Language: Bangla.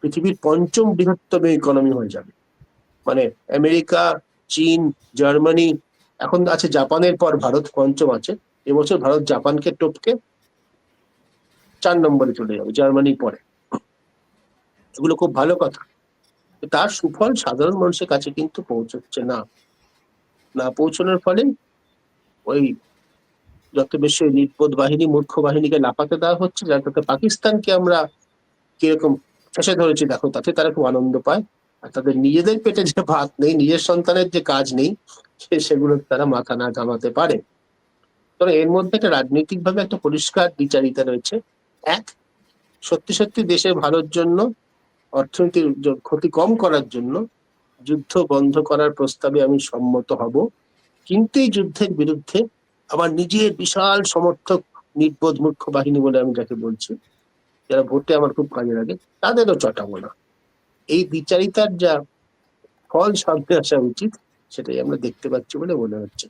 পৃথিবীর পঞ্চম বৃহত্তম ইকোনমি হয়ে যাবে। মানে আমেরিকা, চীন, জার্মানি, এখন আছে জাপানের পর ভারত পঞ্চম আছে, এবছর ভারত জাপানকে টপকে চার নম্বরে চলে যাবে, জার্মানির পরে। এগুলো খুব ভালো কথা। তার সুফল সাধারণ মানুষের কাছে কিন্তু পৌঁছচ্ছে না। না পৌঁছানোর ফলে ওই যত বেশি নির্বোধ বাহিনী, মূর্খ বাহিনীকে লাফাতে দেওয়া হচ্ছে, যার তাতে পাকিস্তানকে আমরা কীরকম ঠেসে ধরেছি, দেখো, তাতে তারা খুব আনন্দ পায়। আর তাদের নিজেদের পেটে যে ভাত নেই, নিজের সন্তানের যে কাজ নেই সেগুলো তারা মাথা না ঘামাতে পারে। তো এর মধ্যে একটা রাজনৈতিক ভাবে একটা পরিষ্কার বিচারিতা রয়েছে। এক, সত্যি সত্যি দেশের ভালোর জন্য, অর্থনীতির ক্ষতি কম করার জন্য যুদ্ধ বন্ধ করার প্রস্তাবে আমি সম্মত হব। কিন্তু এই যুদ্ধের বিরুদ্ধে আমার নিজের বিশাল সমর্থক নির্বোধ মুখ্য বাহিনী বলে আমি যাকে বলছি। যারা ভোটে আমার খুব কাজে লাগে, তাদেরও চটাবো না এই বিচারিতার যা ফল সামনে আসা উচিত, সেটাই আমরা দেখতে পাচ্ছি বলে মনে হচ্ছে।